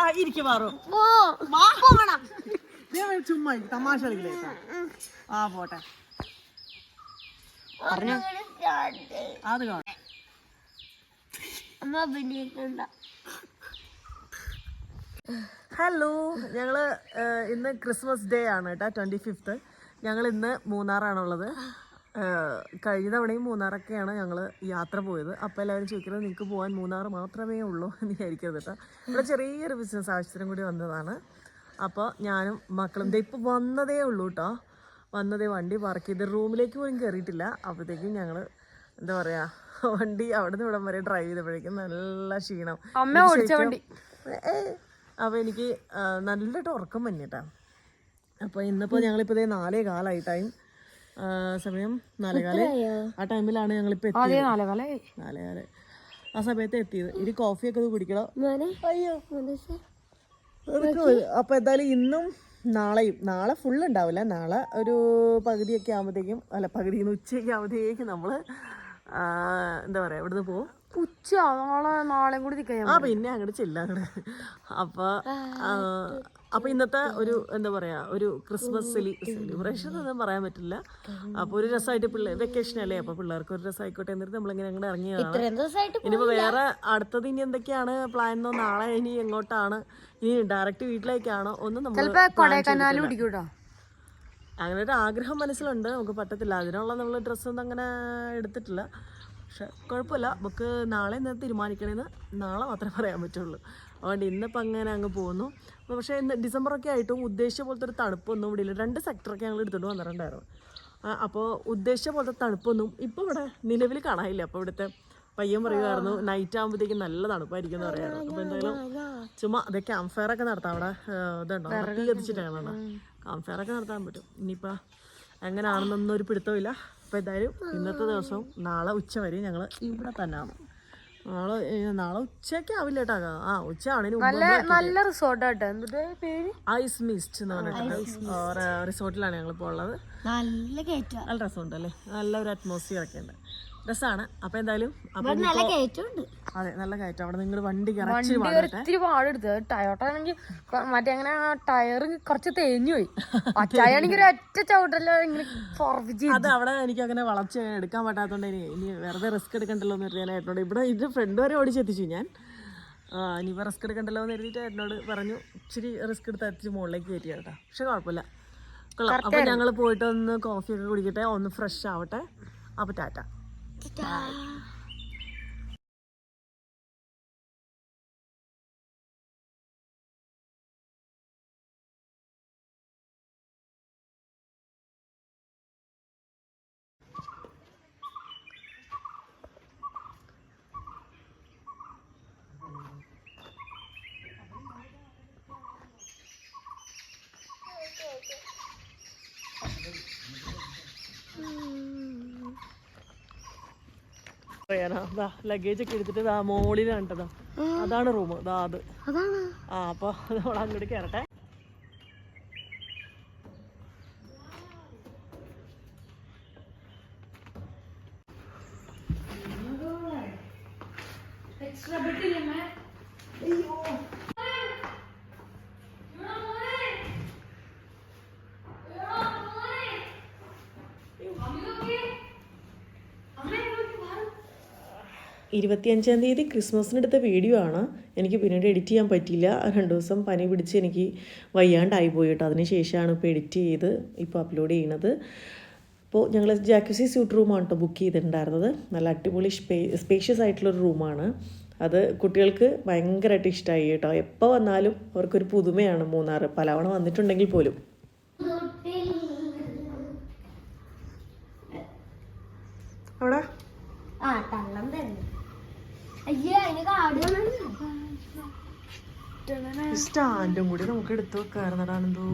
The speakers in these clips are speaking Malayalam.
ആ ഇരിക്കും മാറും. ചുമ്മാ തമാശ കളിക്കില്ലേ? കേട്ടോ. ആ പോട്ടെ. അത് കാണാം. അമ്മ അഭിനയിക്കണ്ട. ഹലോ. ഞങ്ങൾ ഇന്ന് ക്രിസ്മസ് ഡേ ആണ് കേട്ടോ ട്വന്റി ഫിഫ്ത്ത്. ഞങ്ങൾ ഇന്ന് മൂന്നാറാണുള്ളത്. കഴിഞ്ഞ തവണയും മൂന്നാറൊക്കെയാണ് ഞങ്ങൾ യാത്ര പോയത്. അപ്പോൾ എല്ലാവരും ചോദിക്കുന്നത് നിങ്ങൾക്ക് പോകാൻ മൂന്നാർ മാത്രമേ ഉള്ളൂ എന്ന് വിചാരിക്കരുത് കേട്ടോ. ഇവിടെ ചെറിയൊരു ബിസിനസ് ആവശ്യത്തിനും കൂടി വന്നതാണ്. അപ്പോൾ ഞാനും മക്കളും ഇപ്പോൾ വന്നതേ ഉള്ളൂ കേട്ടോ. വന്നതേ വണ്ടി പാർക്ക് ചെയ്ത് റൂമിലേക്ക് പോലും കയറിയിട്ടില്ല അപ്പോഴത്തേക്കും ഞങ്ങൾ എന്താ പറയുക വണ്ടി അവിടെ നിന്ന് ഇവിടം വരെ ഡ്രൈവ് ചെയ്തപ്പോഴേക്കും നല്ല ക്ഷീണം. അമ്മ ഓടിച്ച വണ്ടി. അപ്പോൾ എനിക്ക് നല്ല ഉറക്കം വന്നിട്ടാ അപ്പോൾ ഇന്നിപ്പോൾ ഞങ്ങളിപ്പോൾ ഇതേ നാലേ കാലായിട്ടായും സമയം നാലേ കാലം ആ ടൈമിലാണ് ഞങ്ങൾ ഇപ്പൊ എത്തിയത്. നാളെ കാലേ നാലേ കാലം ആ സമയത്ത് എത്തിയത്. ഇനി കോഫിയൊക്കെ ഒക്കെ കുടിക്കണോ? അയ്യോ. അപ്പോൾ എന്തായാലും ഇന്നും നാളെയും നാളെ ഫുൾ ഉണ്ടാവില്ല. നാളെ ഒരു പകുതിയൊക്കെ ആകുമ്പോഴത്തേക്കും അല്ല പകുതി ഉച്ചയൊക്കെ ആകുമ്പോഴത്തേക്കും നമ്മൾ എന്താ പറയാ ഇവിടുന്ന് പോകും ഉച്ച നാളെ നാളെ കൂടി ആ പിന്നെ അങ്ങോട്ട് ചെല്ലാം അങ്ങോട്ട് അപ്പൊ ആ, അപ്പൊ ഇന്നത്തെ ഒരു എന്താ പറയാ ഒരു ക്രിസ്മസ് സെലി സെലിബ്രേഷൻ ഒന്നും പറയാൻ പറ്റില്ല. അപ്പൊ ഒരു രസമായിട്ട് പിള്ളേർ വെക്കേഷൻ അല്ലേ? അപ്പൊ പിള്ളേർക്ക് ഒരു രസമായിക്കോട്ടെ എന്നിട്ട് നമ്മളിങ്ങനെ അങ്ങോട്ട് ഇറങ്ങിയതാണ്. ഇനിയിപ്പോ വേറെ അടുത്തത് ഇനി എന്തൊക്കെയാണ് പ്ലാൻ എന്നോ നാളെ ഇനി എങ്ങോട്ടാണ്? ഇനി ഡയറക്റ്റ് വീട്ടിലേക്കാണോ? ഒന്നും നമ്മൾ അങ്ങനെ ഒരു ആഗ്രഹം മനസ്സിലുണ്ട്. നമുക്ക് പറ്റത്തില്ല. അതിനുള്ള നമ്മൾ ഡ്രസ്സൊന്നും അങ്ങനെ എടുത്തിട്ടില്ല. പക്ഷെ കുഴപ്പമില്ല. നമുക്ക് നാളെ നിന്ന് തീരുമാനിക്കണേന്ന് നാളെ മാത്രമേ പറയാൻ പറ്റുള്ളൂ. അതുകൊണ്ട് ഇന്നിപ്പോൾ അങ്ങനെ അങ്ങ് പോകുന്നു പക്ഷേ ഇന്ന് ഡിസംബറൊക്കെ ആയിട്ടും ഉദ്ദേശിച്ച പോലത്തെ ഒരു തണുപ്പൊന്നും ഇവിടെ ഇല്ല രണ്ട് സെക്ടറൊക്കെ ഞങ്ങൾ എടുത്തുകൊണ്ട് വന്നിട്ടുണ്ടായിരുന്നു. അപ്പോൾ ഉദ്ദേശിച്ച പോലത്തെ തണുപ്പൊന്നും ഇപ്പോൾ ഇവിടെ നിലവിൽ കാണാനില്ല. അപ്പോൾ ഇവിടുത്തെ പയ്യൻ പറയുമായിരുന്നു നൈറ്റ് ആകുമ്പോഴത്തേക്കും നല്ല തണുപ്പായിരിക്കും എന്ന് പറയാറ് അപ്പോൾ എന്തായാലും ചുമ്മാ അതെ ക്യാമ്പ് ഫയർ ഒക്കെ നടത്താം അവിടെ. ഇതുണ്ടോ? തീ കത്തിച്ചിട്ടാണ് ക്യാമ്പ് ഫയർ ഒക്കെ നടത്താൻ പറ്റും. ഇനിയിപ്പോൾ എങ്ങനെയാണെന്നൊന്നും ഒരു പിടുത്തമില്ല അപ്പോൾ എന്തായാലും ഇന്നത്തെ ദിവസവും നാളെ ഉച്ച വരെ ഞങ്ങൾ ഇവിടെ തന്നെയാണ്. നാളെ നാളെ ഉച്ചയൊക്കെ ആവില്ല കേട്ടോ ആ ഉച്ച നല്ല നല്ല റിസോർട്ടാട്ടോ എന്നിട്ട് പേര്? ഐസ് മിസ്റ്റ് എന്ന് പറഞ്ഞിട്ട്. റിസോർട്ടിലാണ് ഞങ്ങൾ ഇപ്പോൾ ഉള്ളത് നല്ല നല്ല രസമുണ്ട് അല്ലേ നല്ല ഒരു അറ്റ്മോസ്ഫിയർ ഒക്കെ ഉണ്ട് രസമാണ് അപ്പൊ എന്തായാലും അതെ നല്ല കയറ്റം. അവിടെ നിങ്ങൾ വണ്ടി കറച്ച് ഒത്തിരി പാടെടുത്ത്. ടയോട്ട ആണെങ്കിൽ മറ്റേ അങ്ങനെ ടയർ കുറച്ച് തേഞ്ഞു പോയി. ആണെങ്കിൽ ഒരു ഒറ്റ ചവിട്ടല്ലോ അത് അവിടെ എനിക്ക് അങ്ങനെ വളർച്ച എടുക്കാൻ പറ്റാത്തതുകൊണ്ട് ഇനി ഇനി വെറുതെ റിസ്ക് എടുക്കണ്ടല്ലോ എന്ന് പറഞ്ഞാൽ ഏട്ടനോട്. ഇവിടെ ഇത് ഫ്രണ്ട് വരെ ഓടിച്ചെത്തിച്ചു ഞാൻ. ഇനി ഇപ്പൊ റിസ്ക് എടുക്കണ്ടല്ലോ എന്ന് എഴുതിയിട്ട് ഏട്ടനോട് പറഞ്ഞു ഇച്ചിരി റിസ്ക് എടുത്ത് അടിച്ച് മുകളിലേക്ക് കയറ്റി കേട്ടോ. പക്ഷെ കുഴപ്പമില്ല. അപ്പൊ അപ്പോൾ ഞങ്ങൾ പോയിട്ട് ഒന്ന് കോഫിയൊക്കെ കുടിക്കട്ടെ ഒന്ന് ഫ്രഷ് ആവട്ടെ. അപ്പോൾ ടാറ്റ. Ta-da. പറയാനാ ദാ ലഗേജ് ഒക്കെ എടുത്തിട്ട് ദാ മോളിലാണ് കേട്ടോ അതാണ് റൂം. ദാ അത്. ആ അപ്പൊ നമ്മൾ അങ്ങോട്ട് കയറട്ടെ ഇരുപത്തിയഞ്ചാം തീയതി ക്രിസ്മസിനെടുത്ത വീഡിയോ ആണ്. എനിക്ക് പിന്നീട് എഡിറ്റ് ചെയ്യാൻ പറ്റിയില്ല. രണ്ട് ദിവസം പനി പിടിച്ച് എനിക്ക് വയ്യാണ്ടായി പോയി കേട്ടോ. അതിന് ശേഷമാണ് ഇപ്പോൾ എഡിറ്റ് ചെയ്ത് ഇപ്പോൾ അപ്ലോഡ് ചെയ്യണത് അപ്പോൾ ഞങ്ങൾ ജാക്യുസി സ്യൂട്ട് റൂമാണ് കേട്ടോ ബുക്ക് ചെയ്തിട്ടുണ്ടായിരുന്നത്. നല്ല അടിപൊളി സ്പേ സ്പേഷ്യസ് ആയിട്ടുള്ളൊരു റൂമാണ് അത് കുട്ടികൾക്ക് ഭയങ്കരമായിട്ട് ഇഷ്ടമായി കേട്ടോ. എപ്പോൾ വന്നാലും അവർക്കൊരു പുതുമയാണ് മൂന്നാർ പലവണ വന്നിട്ടുണ്ടെങ്കിൽ പോലും അവിടെ ആ തള്ളം തരുന്നു അയ്യോ അതിന് കാട് സ്റ്റാൻഡും കൂടി നമുക്ക് എടുത്ത് വെക്കാറുന്നതാണെന്തോ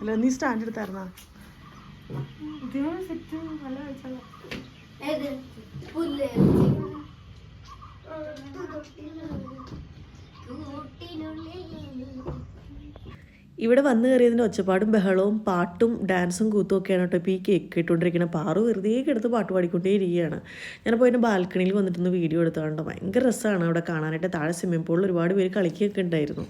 അല്ല നീ സ്റ്റാൻഡ് എടുത്തായിരുന്നാ? ഇവിടെ വന്നു കയറിയതിന്റെ ഒച്ചപ്പാടും ബഹളവും പാട്ടും ഡാൻസും കൂത്തും ഒക്കെയാണ് കേട്ടോ ഇപ്പോൾ ഈ കേക്ക് ഇട്ടുകൊണ്ടിരിക്കുന്നത് പാറു വെറുതെ എടുത്ത് പാട്ട് പാടിക്കൊണ്ടേ ഇരിക്കുകയാണ്. ഞാനപ്പോൾ അതിന്റെ ബാൽക്കണിയിൽ വന്നിട്ടൊന്ന് വീഡിയോ എടുത്തുകൊണ്ട് ഭയങ്കര രസമാണ് അവിടെ കാണാനായിട്ട്. താഴെ സ്വിമ്മിംഗ് പൂളിൽ ഒരുപാട് പേര് കളിക്കുകയൊക്കെ ഉണ്ടായിരുന്നു.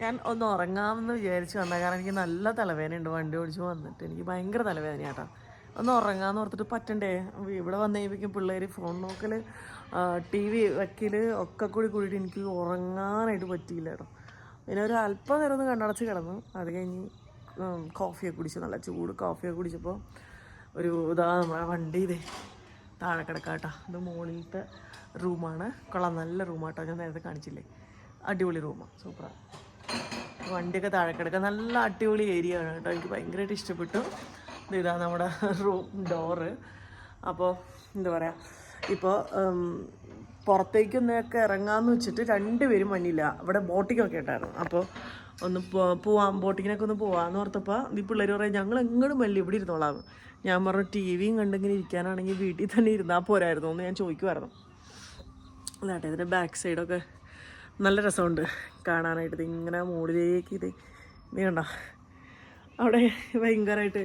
ഞാൻ ഒന്ന് ഉറങ്ങാമെന്ന് വിചാരിച്ചു വന്നാൽ കാരണം എനിക്ക് നല്ല തലവേദനയുണ്ട് വണ്ടി ഓടിച്ച് വന്നിട്ട്. എനിക്ക് ഭയങ്കര തലവേദനയാട്ടോ. ഒന്ന് ഉറങ്ങാമെന്ന് ഓർത്തിട്ട് പറ്റണ്ടേ? ഇവിടെ വന്നു കഴിയുമ്പോഴേക്കും പിള്ളേർ ഫോൺ നോക്കൽ ടി വി വയ്ക്കൽ ഒക്കെ കൂടി കൂടിയിട്ട് എനിക്ക് ഉറങ്ങാനായിട്ട് പറ്റിയില്ല കേട്ടോ പിന്നെ ഒരു അല്പം നേരം ഒന്ന് കണ്ണടച്ച് കിടന്നു. അത് കഴിഞ്ഞ് കോഫിയൊക്കെ കുടിച്ചു നല്ല ചൂട് കോഫിയൊക്കെ കുടിച്ചപ്പോൾ ഒരു ഇതാ നമ്മളെ വണ്ടി ഇതേ താഴെ കിടക്കാട്ടോ. ഇത് മുകളിലത്തെ റൂമാണ് കൊള്ളാം നല്ല റൂമാട്ടോ ഞാൻ നേരത്തെ കാണിച്ചില്ലേ? അടിപൊളി റൂമാണ് സൂപ്പറാണ് വണ്ടിയൊക്കെ താഴെ കിടക്കുക നല്ല അടിപൊളി ഏരിയ ആണ് കേട്ടോ. എനിക്ക് ഭയങ്കരമായിട്ട് ഇഷ്ടപ്പെട്ടു. ഇതാ നമ്മുടെ റൂം ഡോറ് അപ്പോൾ എന്താ പറയുക ഇപ്പോൾ പുറത്തേക്കൊന്നൊക്കെ ഇറങ്ങാമെന്ന് വെച്ചിട്ട് രണ്ടുപേരും വന്നില്ല. അവിടെ ബോട്ടിങ്ങൊക്കെ ഉണ്ടായിരുന്നു അപ്പോൾ ഒന്ന് പോവാം. ബോട്ടിങ്ങിനൊക്കെ ഒന്ന് പോവാമെന്ന് ഓർത്തപ്പോൾ ഈ പിള്ളേർ പറയാം ഞങ്ങൾ എങ്ങോട്ടും വല്ല ഇവിടെ ഇരുന്നോളാം. ഞാൻ പറഞ്ഞു ടി വിയും കണ്ടിങ്ങനെ ഇരിക്കാനാണെങ്കിൽ വീട്ടിൽ തന്നെ ഇരുന്നാൽ പോരായിരുന്നു. എന്ന് ഞാൻ ചോദിക്കുമായിരുന്നു അല്ലാട്ടെ ഇതിന്റെ ബാക്ക് സൈഡൊക്കെ നല്ല രസമുണ്ട് കാണാനായിട്ട്. ഇങ്ങനെ മുകളിലേക്ക് ഇത് നീ കണ്ട? അവിടെ ഭയങ്കരമായിട്ട്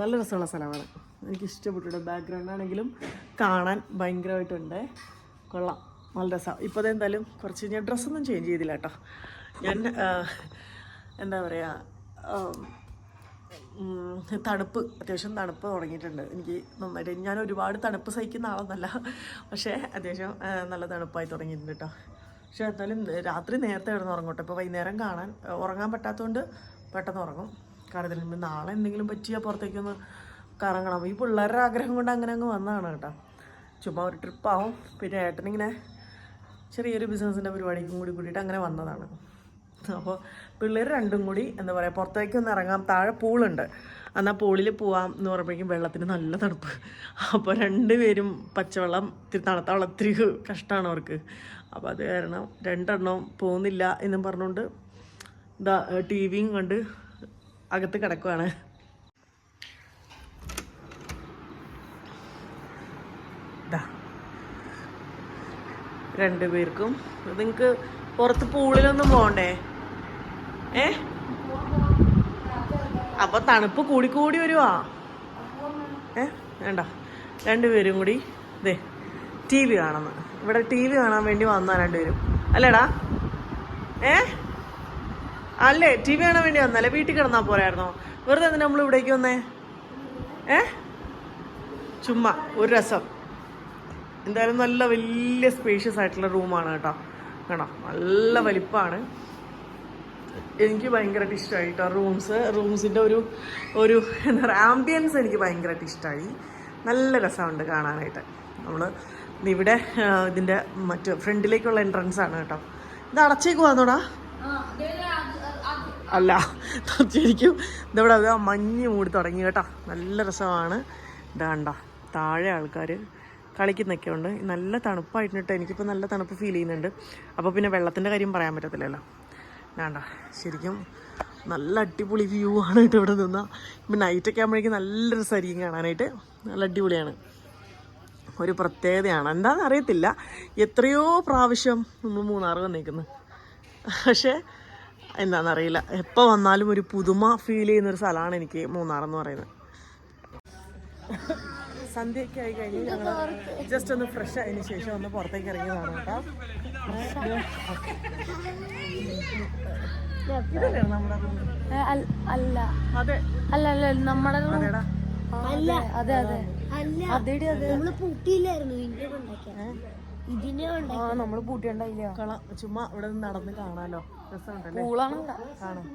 നല്ല രസമുള്ള സ്ഥലമാണ്. എനിക്ക് ഇഷ്ടപ്പെട്ടിട്ട് ബാക്ക്ഗ്രൗണ്ട് ആണെങ്കിലും കാണാൻ ഭയങ്കരമായിട്ടുണ്ട്. കൊള്ളാം. നല്ല രസമാണ് ഇപ്പോൾ എന്തായാലും കുറച്ച് ഞാൻ ഡ്രസ്സൊന്നും ചേഞ്ച് ചെയ്തില്ല കേട്ടോ. ഞാൻ എന്താ പറയുക തണുപ്പ്. അത്യാവശ്യം തണുപ്പ് തുടങ്ങിയിട്ടുണ്ട്. എനിക്ക് നന്നായിട്ട്. ഞാൻ ഒരുപാട് തണുപ്പ് സഹിക്കുന്ന ആളൊന്നല്ല. പക്ഷേ അത്യാവശ്യം നല്ല തണുപ്പായി തുടങ്ങിയിട്ടുണ്ട് കേട്ടോ. പക്ഷേ എന്നാലും രാത്രി നേരത്തെ കിടന്ന് ഉറങ്ങട്ടെ ഇപ്പോൾ വൈകുന്നേരം കാണാൻ ഉറങ്ങാൻ പറ്റാത്തതുകൊണ്ട് പെട്ടെന്ന് ഉറങ്ങും. കാരണം നാളെ എന്തെങ്കിലും പറ്റിയാൽ പുറത്തേക്കൊന്ന് കറങ്ങണം. ഈ പിള്ളേരുടെ ആഗ്രഹം കൊണ്ട് അങ്ങനെ അങ്ങ് വന്നതാണ് കേട്ടോ. ചുമ്മാ ഒരു ട്രിപ്പാവും പിന്നെ ഏട്ടനിങ്ങനെ ചെറിയൊരു ബിസിനസ്സിന്റെ പരിപാടിക്കും കൂടി കൂടിയിട്ട് അങ്ങനെ വന്നതാണ്. അപ്പോൾ പിള്ളേർ രണ്ടും കൂടി എന്താ പറയുക പുറത്തേക്ക് ഒന്ന് ഇറങ്ങാം. താഴെ പൂളുണ്ട്. എന്നാൽ പൂളിൽ പോവാം എന്ന് പറയുമ്പോഴേക്കും വെള്ളത്തിന് നല്ല തണുപ്പ്. അപ്പോൾ രണ്ടുപേരും പച്ചവെള്ളം ഇത്തിരി തണുത്ത വെള്ളം ഇത്തിരി കഷ്ടമാണ് അവർക്ക്. അപ്പോൾ അത് കാരണം രണ്ടെണ്ണം പോകുന്നില്ല എന്നും പറഞ്ഞുകൊണ്ട് ഇതാ ടി വിയും കണ്ട് അകത്ത് കിടക്കുവാണ്. രണ്ടുപേർക്കും. നിങ്ങൾക്ക് പുറത്ത് പൂളിലൊന്നും പോകണ്ടേ? ഏ? അപ്പൊ തണുപ്പ് കൂടിക്കൂടി കൂടി വരുവാ. ഏ? വേണ്ട. രണ്ടുപേരും കൂടി ദേ ടി വി കാണുന്നു. ഇവിടെ ടി വി കാണാൻ വേണ്ടി വന്നാ രണ്ടുപേരും. അല്ലേടാ? ഏ? അല്ലേ ടി വി കാണാൻ വേണ്ടി വന്നല്ലേ? വീട്ടിൽ കിടന്നാ പോരായിരുന്നോ? വെറുതെ എന്തിനാ നമ്മൾ ഇവിടേക്ക് വന്നേ? ഏ? ചുമ്മാ ഒരു രസം. എന്തായാലും നല്ല വലിയ സ്പേഷ്യസ് ആയിട്ടുള്ള റൂമാണ് കേട്ടോ. കേട്ടോ നല്ല വലിപ്പമാണ് എനിക്ക് ഭയങ്കരമായിട്ട് ഇഷ്ടമായി കേട്ടോ റൂംസ് റൂംസിന്റെ ഒരു ഒരു എന്താ പറയുക ആംബിയൻസ് എനിക്ക് ഭയങ്കരമായിട്ട് ഇഷ്ടമായി നല്ല രസമുണ്ട് കാണാനായിട്ട്. നമ്മൾ ഇവിടെ ഇതിന്റെ മറ്റു ഫ്രണ്ടിലേക്കുള്ള എൻട്രൻസ് ആണ് കേട്ടോ. ഇത് അടച്ചേക്ക് വന്നോടാ. അല്ല ശരിക്കും ഇതവിടെ അത് മഞ്ഞ് മൂടി തുടങ്ങി കേട്ടോ. നല്ല രസമാണ്. ഇതാണ്ട താഴെ ആൾക്കാർ കളിക്കുന്നൊക്കെ ഉണ്ട്. നല്ല തണുപ്പായിട്ടുണ്ട് എനിക്കിപ്പോൾ നല്ല തണുപ്പ് ഫീൽ ചെയ്യുന്നുണ്ട്. അപ്പോൾ പിന്നെ വെള്ളത്തിന്റെ കാര്യം പറയാൻ പറ്റത്തില്ലല്ലോ. വേണ്ട. ശരിക്കും നല്ല അടിപൊളി വ്യൂ ആണ് കേട്ടോ ഇവിടെ നിന്നാൽ ഇപ്പം നൈറ്റൊക്കെ ആകുമ്പോഴേക്കും നല്ല രസമായിരിക്കും കാണാനായിട്ട്. നല്ല അടിപൊളിയാണ്. ഒരു പ്രത്യേകതയാണ്. എന്താണെന്ന് അറിയത്തില്ല. എത്രയോ പ്രാവശ്യം നമ്മൾ മൂന്നാർ വന്നേക്കുന്നു. പക്ഷേ എന്താണെന്നറിയില്ല എപ്പോൾ വന്നാലും ഒരു പുതുമ ഫീൽ ചെയ്യുന്നൊരു സ്ഥലമാണ് എനിക്ക് മൂന്നാർ എന്ന് പറയുന്നത്. സന്ധ്യയൊക്കെ ആയി കഴിഞ്ഞ് ഞങ്ങൾ ജസ്റ്റ് ഒന്ന് ഫ്രഷ് ആയതിന് ശേഷം ഒന്ന് പുറത്തേക്ക് ഇറങ്ങിയതാണ് കേട്ടോ. ഇതല്ലേ നമ്മുടെ അല്ല. അതെ. അല്ല അല്ല നമ്മുടെ അല്ല. അതെ അതെ. അല്ല. അതെടി അതെ. നമ്മൾ പൂട്ടിയില്ലായിരുന്നു ഇതിനെ ഉണ്ടാക്കിയ ഇതിനെ ആ നമ്മൾ പൂട്ടിയുണ്ടായില്ല. കള ചുമ്മാ ഇവിടെ നടന്ന് കാണാലോ. രസമുണ്ടല്ലേ? കാണാം.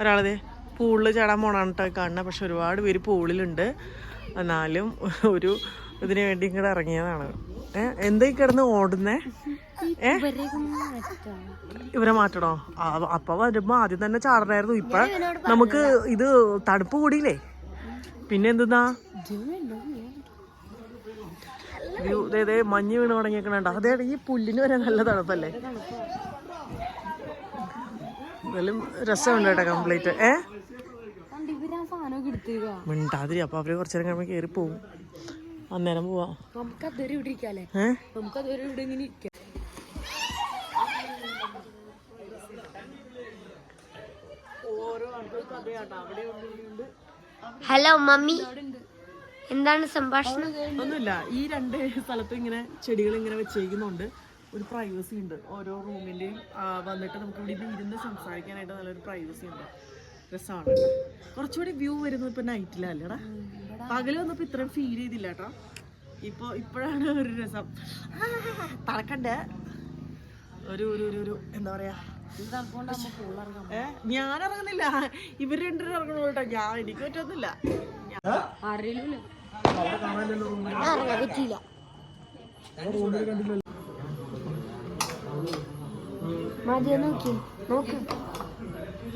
ഒരാളത് പൂളിൽ ചാടാൻ പോണാണ് കേട്ടോ കാണുന്നത് പക്ഷെ ഒരുപാട് പേര് പൂളിലുണ്ട്. എന്നാലും ഒരു ഇതിനു വേണ്ടി ഇങ്ങോട്ട് ഇറങ്ങിയതാണ്. ഏഹ് എന്താ ഈ കിടന്ന് ഓടുന്നേ? ഏ? ഇവരെ മാറ്റണോ? അപ്പൊ വരുമ്പോ ആദ്യം തന്നെ ചാടണായിരുന്നു. ഇപ്പൊ നമുക്ക് ഇത് തണുപ്പ് കൂടിയില്ലേ? പിന്നെ എന്തെന്നാ? ദേ മഞ്ഞ് വീണ് തുടങ്ങിയേക്കണണ്ട. അതേ ഈ പുല്ലിന് വരെ നല്ല തണുപ്പല്ലേ? എന്തായാലും രസമുണ്ട് കേട്ടോ കംപ്ലീറ്റ് ഏ? ഇവരാ സാധനമൊക്കെ എടുത്തേക്ക മിണ്ടാതിരി അപ്പൊ അവർ കുറച്ചു നേരം കഴിയുമ്പോ കേറി പോകും അന്നേരം പോവാ. നമുക്ക് അതുവരെ ഇവിടെ ഇരിക്കാല്ലേ? നമുക്ക് അതുവരെ ഇവിടെ ഇങ്ങനെ ഇരിക്കാം. Hello mummy. എന്താണ് സംഭാഷണം? ഒന്നുമില്ല. ഈ രണ്ട് സ്ഥലത്തും ഇങ്ങനെ ചെടികൾ ഇങ്ങനെ വെച്ചേക്കുന്നുണ്ട്. ഒരു പ്രൈവസി ഉണ്ട്. ഓരോ റൂമിന്റെയും വന്നിട്ട് നമുക്ക് ഇവിടെ ഇരുന്ന് സംസാരിക്കാനായിട്ട് നല്ലൊരു പ്രൈവസി ഉണ്ട്. രസമാണ്. കുറച്ചുകൂടി വ്യൂ വരുന്നത് ഇപ്പൊ നൈറ്റിലല്ലേടാ പകൽ വന്നപ്പോ ഇത്രയും ഫീൽ ചെയ്തില്ല കേട്ടോ. ഇപ്പൊ ഇപ്പോഴാണ് ഒരു രസം. തണക്കണ്ടേ. ഒരു ഒരു ഒരു ഒരു എന്താ പറയാ? ഞാൻ ഇറങ്ങുന്നില്ല. ഇവർ രണ്ടുപേരും ഇറങ്ങണോ കേട്ടോ. ഞാൻ എനിക്ക് പറ്റൊന്നുമില്ല മതിയോ? നോക്കി. നോക്ക്.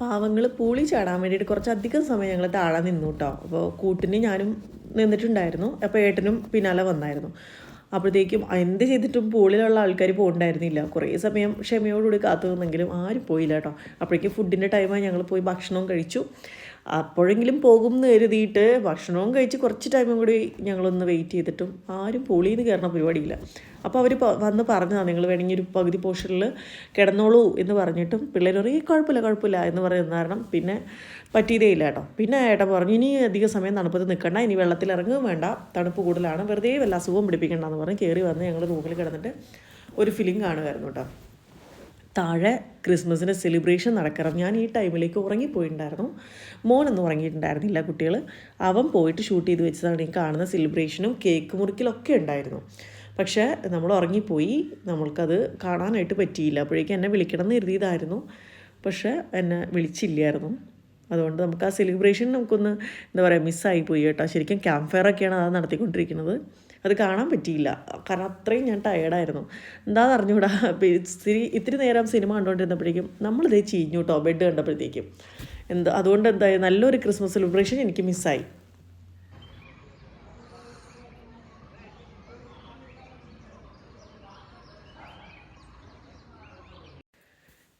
പാവങ്ങൾ പൂളി ചാടാൻ വേണ്ടിയിട്ട് കുറച്ചധികം സമയം ഞങ്ങൾ താഴെ നിന്നു കേട്ടോ അപ്പോൾ കൂട്ടിന് ഞാനും നിന്നിട്ടുണ്ടായിരുന്നു. അപ്പോൾ ഏട്ടനും പിന്നാലെ വന്നായിരുന്നു. അപ്പോഴത്തേക്കും എന്ത് ചെയ്തിട്ടും പൂളിലുള്ള ആൾക്കാർ പോകണ്ടായിരുന്നില്ല. കുറേ സമയം ക്ഷമയോടുകൂടി കാത്തു നിന്നെങ്കിലും ആരും പോയില്ല കേട്ടോ. അപ്പോഴേക്കും ഫുഡിന്റെ ടൈമായി ഞങ്ങൾ പോയി ഭക്ഷണവും കഴിച്ചു. അപ്പോഴെങ്കിലും പോകും എന്ന് കരുതിയിട്ട് ഭക്ഷണവും കഴിച്ച് കുറച്ച് ടൈമും കൂടി ഞങ്ങളൊന്ന് വെയിറ്റ് ചെയ്തിട്ടും ആരും പൂളിയിൽ നിന്ന് കയറുന്ന പരിപാടിയില്ല അപ്പോൾ അവർ വന്ന് പറഞ്ഞതാണ് നിങ്ങൾ വേണമെങ്കിൽ ഒരു പകുതി പോർഷനിൽ കിടന്നോളൂ എന്ന് പറഞ്ഞിട്ടും പിള്ളേർ പറയും "ഏയ് കുഴപ്പമില്ല കുഴപ്പമില്ല എന്ന് പറയുന്ന കാരണം പിന്നെ പറ്റിയതേ ഇല്ല കേട്ടോ. പിന്നെ ഏട്ടൻ പറഞ്ഞു ഇനി അധിക സമയം തണുപ്പത്ത് നിൽക്കണ്ട ഇനി വെള്ളത്തിൽ ഇറങ്ങുകയും വേണ്ട തണുപ്പ് കൂടുതലാണ് വെറുതെ വല്ല അസുഖവും പിടിപ്പിക്കണ്ടെന്ന് പറഞ്ഞ് കയറി വന്ന് ഞങ്ങൾ റൂമിൽ കിടന്നിട്ട് ഒരു ഫിലിം കാണുമായിരുന്നു കേട്ടോ. താഴെ ക്രിസ്മസിന് സെലിബ്രേഷൻ നടക്കണം. ഞാൻ ഈ ടൈമിലേക്ക് ഉറങ്ങിപ്പോയിട്ടുണ്ടായിരുന്നു. മോനൊന്നും ഉറങ്ങിയിട്ടുണ്ടായിരുന്നില്ല കുട്ടികൾ അവൻ പോയിട്ട് ഷൂട്ട് ചെയ്ത് വെച്ചതാണ് ഈ കാണുന്ന സെലിബ്രേഷനും കേക്ക് മുറിക്കലൊക്കെ ഉണ്ടായിരുന്നു. പക്ഷേ നമ്മൾ ഉറങ്ങിപ്പോയി. നമ്മൾക്കത് കാണാനായിട്ട് പറ്റിയില്ല. അപ്പോഴേക്കും എന്നെ വിളിക്കണം എന്ന് എഴുതിയതായിരുന്നു പക്ഷേ എന്നെ വിളിച്ചില്ലായിരുന്നു. അതുകൊണ്ട് നമുക്ക് ആ സെലിബ്രേഷൻ നമുക്കൊന്ന് എന്താ പറയുക മിസ്സായി പോയി കേട്ടോ. ശരിക്കും ക്യാമ്പ് ഫയർ ഒക്കെയാണ് അത് നടത്തിക്കൊണ്ടിരിക്കുന്നത്. അത് കാണാൻ പറ്റിയില്ല. കാരണം അത്രയും ഞാൻ ടയേർഡായിരുന്നു എന്താണെന്ന് അറിഞ്ഞുകൂടാ ഇത്തിരി ഇത്തിരി നേരം സിനിമ കണ്ടുകൊണ്ടിരുന്നപ്പോഴേക്കും നമ്മളിതേ ചീഞ്ഞു കേട്ടോ ബെഡ് കണ്ടപ്പോഴത്തേക്കും. എന്ത് അതുകൊണ്ട് എന്തായി നല്ലൊരു ക്രിസ്മസ് സെലിബ്രേഷൻ എനിക്ക് മിസ്സായി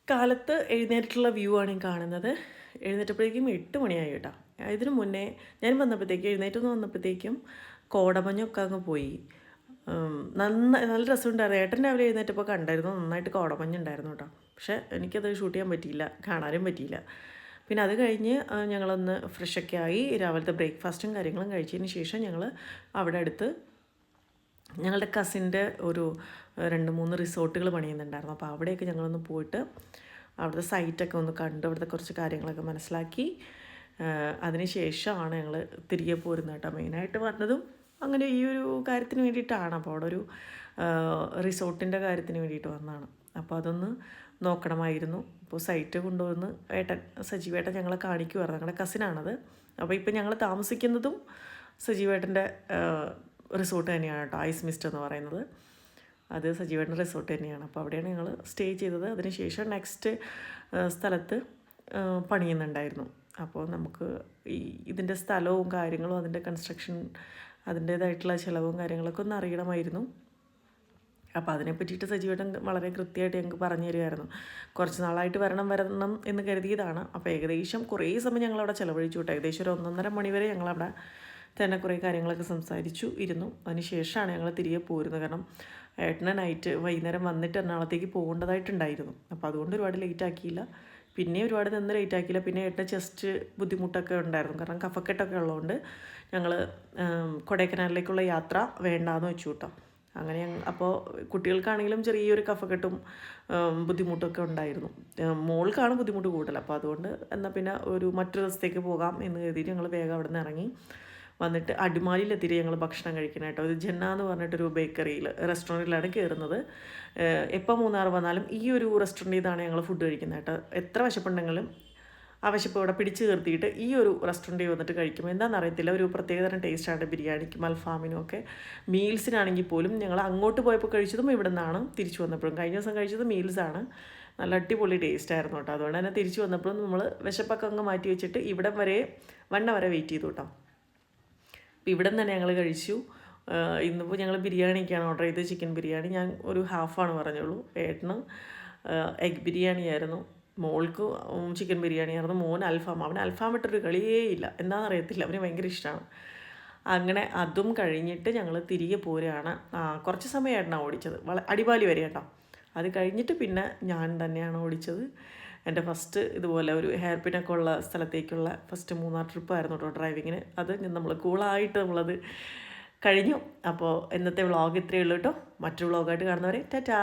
കാലത്ത് എഴുന്നേറ്റിട്ടുള്ള വ്യൂ ആണ് കാണുന്നത്. എഴുന്നേറ്റപ്പോഴേക്കും എട്ട് മണിയായി കേട്ടോ. ഇതിനു മുന്നേ ഞാൻ വന്നപ്പോഴത്തേക്കും എഴുന്നേറ്റൊന്ന് വന്നപ്പോഴത്തേക്കും കോടമഞ്ഞൊക്കെ അങ്ങ് പോയി. നന്നായി നന്ന നല്ല രസമുണ്ടായിരുന്നു ഏട്ടൻ രാവിലെ എഴുന്നേറ്റപ്പോൾ കണ്ടായിരുന്നു നന്നായിട്ട് കോടമഞ്ഞുണ്ടായിരുന്നു കേട്ടോ. പക്ഷേ എനിക്കത് ഷൂട്ട് ചെയ്യാൻ പറ്റിയില്ല കാണാനും പറ്റിയില്ല. പിന്നെ അത് കഴിഞ്ഞ് ഞങ്ങളൊന്ന് ഫ്രഷൊക്കെ ആയി രാവിലത്തെ ബ്രേക്ക്ഫാസ്റ്റും കാര്യങ്ങളും കഴിച്ചതിന് ശേഷം ഞങ്ങൾ അവിടെ അടുത്ത് ഞങ്ങളുടെ കസിന്റെ ഒരു രണ്ട് മൂന്ന് റിസോർട്ടുകൾ പണിയുന്നുണ്ടായിരുന്നു. അപ്പോൾ അവിടെയൊക്കെ ഞങ്ങളൊന്ന് പോയിട്ട് അവിടുത്തെ സൈറ്റൊക്കെ ഒന്ന് കണ്ട് അവിടുത്തെ കുറച്ച് കാര്യങ്ങളൊക്കെ മനസ്സിലാക്കി. അതിനുശേഷമാണ് അതിന് ശേഷമാണ് ഞങ്ങൾ തിരികെ പോരുന്നത് കേട്ടോ. മെയിനായിട്ട് വന്നതും അങ്ങനെ ഈ ഒരു കാര്യത്തിന് വേണ്ടിയിട്ടാണ്. അപ്പോൾ അവിടെ ഒരു റിസോർട്ടിന്റെ കാര്യത്തിന് വേണ്ടിയിട്ട് വന്നതാണ്. അപ്പോൾ അതൊന്ന് നോക്കണമായിരുന്നു. അപ്പോൾ സൈറ്റ് കൊണ്ടുവന്ന് ഏട്ടൻ സജീവേട്ടൻ ഞങ്ങളെ കാണിക്കുമായിരുന്നു ഞങ്ങളുടെ കസിനാണത് അപ്പോൾ ഇപ്പോൾ ഞങ്ങൾ താമസിക്കുന്നതും സജീവേട്ടന്റെ റിസോർട്ട് തന്നെയാണ് കേട്ടോ. ഐസ് മിസ്റ്റ് എന്ന് പറയുന്നത്. അത് സജീവേട്ടന്റെ റിസോർട്ട് തന്നെയാണ്. അപ്പോൾ അവിടെയാണ് ഞങ്ങൾ സ്റ്റേ ചെയ്തത്. അതിനുശേഷം നെക്സ്റ്റ് സ്ഥലത്ത് പണിയുന്നുണ്ടായിരുന്നു. അപ്പോൾ നമുക്ക് ഈ ഇതിന്റെ സ്ഥലവും കാര്യങ്ങളും അതിന്റെ കൺസ്ട്രക്ഷൻ അതിന്റേതായിട്ടുള്ള ചിലവും കാര്യങ്ങളൊക്കെ ഒന്ന് അറിയണമായിരുന്നു. അപ്പോൾ അതിനെ പറ്റിയിട്ട് സജീവേട്ടൻ വളരെ കൃത്യമായിട്ട് ഞങ്ങൾക്ക് പറഞ്ഞു തരുമായിരുന്നു കുറച്ച് നാളായിട്ട് വരണം വരണം എന്ന് കരുതിയതാണ്. അപ്പോൾ ഏകദേശം കുറേ സമയം ഞങ്ങളവിടെ ചിലവഴിച്ചു കേട്ടോ. ഏകദേശം ഒരു ഒന്നൊന്നര മണിവരെ ഞങ്ങളവിടെ തന്നെ കുറേ കാര്യങ്ങളൊക്കെ സംസാരിച്ചു ഇരുന്നു. അതിന് ശേഷമാണ് ഞങ്ങൾ തിരികെ പോരുന്നത്. കാരണം ഏട്ടന് നൈറ്റ് വൈകുന്നേരം വന്നിട്ട് എറണാകുളത്തേക്ക് പോകേണ്ടതായിട്ടുണ്ടായിരുന്നു. അപ്പോൾ അതുകൊണ്ട് ഒരുപാട് ലേറ്റ് ആക്കിയില്ല. പിന്നെ ഒരുപാട് നിന്ന് ലേറ്റ് ആക്കിയില്ല. പിന്നെ ഏട്ടന് ചെസ്റ്റ് ബുദ്ധിമുട്ടൊക്കെ ഉണ്ടായിരുന്നു. കാരണം കഫക്കെട്ടൊക്കെ ഉള്ളതുകൊണ്ട് ഞങ്ങൾ കൊടൈക്കനാലിലേക്കുള്ള യാത്ര വേണ്ടാന്ന് വെച്ചു കേട്ടോ അങ്ങനെ അപ്പോൾ കുട്ടികൾക്കാണെങ്കിലും ചെറിയൊരു കഫക്കെട്ടും ബുദ്ധിമുട്ടൊക്കെ ഉണ്ടായിരുന്നു. മോൾക്കാണ് ബുദ്ധിമുട്ട് കൂടുതൽ. അപ്പോൾ അതുകൊണ്ട് എന്നാൽ പിന്നെ ഒരു മറ്റൊരു ദിവസത്തേക്ക് പോകാം എന്ന് കരുതിയിട്ട് ഞങ്ങൾ വേഗം അവിടെ നിന്ന് ഇറങ്ങി. വന്നിട്ട് അടിമാലിയിലെത്തിയിട്ട് ഞങ്ങൾ ഭക്ഷണം കഴിക്കാനായിട്ടോ ഇത് ജെന്ന എന്ന് പറഞ്ഞിട്ടൊരു ബേക്കറിയിൽ റെസ്റ്റോറന്റിലാണ് കയറുന്നത് എപ്പോൾ മൂന്നാർ വന്നാലും ഈ ഒരു റെസ്റ്റോറന്റിൽ നിന്നാണ് ഞങ്ങൾ ഫുഡ് കഴിക്കുന്നത് കേട്ടോ എത്ര വിശപ്പുണ്ടെങ്കിലും ആ വിശപ്പ് ഇവിടെ പിടിച്ചു നിർത്തിയിട്ട് ഈ ഒരു റെസ്റ്റോറന്റിൽ വന്നിട്ട് കഴിക്കും എന്താണെന്ന് അറിയത്തില്ല. ഒരു പ്രത്യേകതരം ടേസ്റ്റാണ് ബിരിയാണിക്കും അൽഫാമിനും ഒക്കെ. മീൽസിനാണെങ്കിൽ പോലും ഞങ്ങൾ അങ്ങോട്ട് പോയപ്പോൾ കഴിച്ചതും ഇവിടെ നിന്നാണ് തിരിച്ചു വന്നപ്പോഴും. കഴിഞ്ഞ ദിവസം കഴിച്ചത് മീൽസാണ് നല്ല അടിപൊളി ടേസ്റ്റ് ആയിരുന്നു കേട്ടോ അതുകൊണ്ട് തന്നെ തിരിച്ചു വന്നപ്പോഴും നമ്മൾ വിശപ്പൊക്കെ അങ്ങ് മാറ്റി വെച്ചിട്ട് ഇവിടം വരെ വണ്ണ വരെ വെയിറ്റ് ചെയ്തു കേട്ടോ അപ്പോൾ ഇവിടെ തന്നെ ഞങ്ങൾ കഴിച്ചു. ഇന്നിപ്പോൾ ഞങ്ങൾ ബിരിയാണിക്കാണ് ഓർഡർ ചെയ്തത്. ചിക്കൻ ബിരിയാണി. ഞാൻ ഒരു ഹാഫാണ് പറഞ്ഞുള്ളൂ. ഏട്ടന് എഗ് ബിരിയാണി ആയിരുന്നു. മോൾക്ക് ചിക്കൻ ബിരിയാണി ആയിരുന്നു. മോൻ അൽഫാം. അവൻ അൽഫാം ഇട്ടൊരു കളിയേ ഇല്ല. എന്താണെന്ന് അറിയത്തില്ല അവന് ഭയങ്കര ഇഷ്ടമാണ് അങ്ങനെ അതും കഴിഞ്ഞിട്ട് ഞങ്ങൾ തിരികെ പോരുകയാണ്. കുറച്ച് സമയമായിട്ടാണ് ഓടിച്ചത്. വള അടിപാലി വരെ കേട്ടോ. അത് കഴിഞ്ഞിട്ട് പിന്നെ ഞാൻ തന്നെയാണ് ഓടിച്ചത്. എന്റെ ഫസ്റ്റ് ഇതുപോലെ ഒരു ഹെയർ പിന്നൊക്കെ ഉള്ള സ്ഥലത്തേക്കുള്ള ഫസ്റ്റ് മൂന്നാർ ട്രിപ്പായിരുന്നു കേട്ടോ ഡ്രൈവിങ്ങിന് അത് നമ്മൾ കൂളായിട്ട് നമ്മളത് കഴിഞ്ഞു. അപ്പോൾ ഇന്നത്തെ വ്ളോഗ് ഇത്രയേ ഉള്ളൂ കേട്ടോ മറ്റൊരു വ്ളോഗായിട്ട് കാണുന്നവരെ ടാറ്റാ!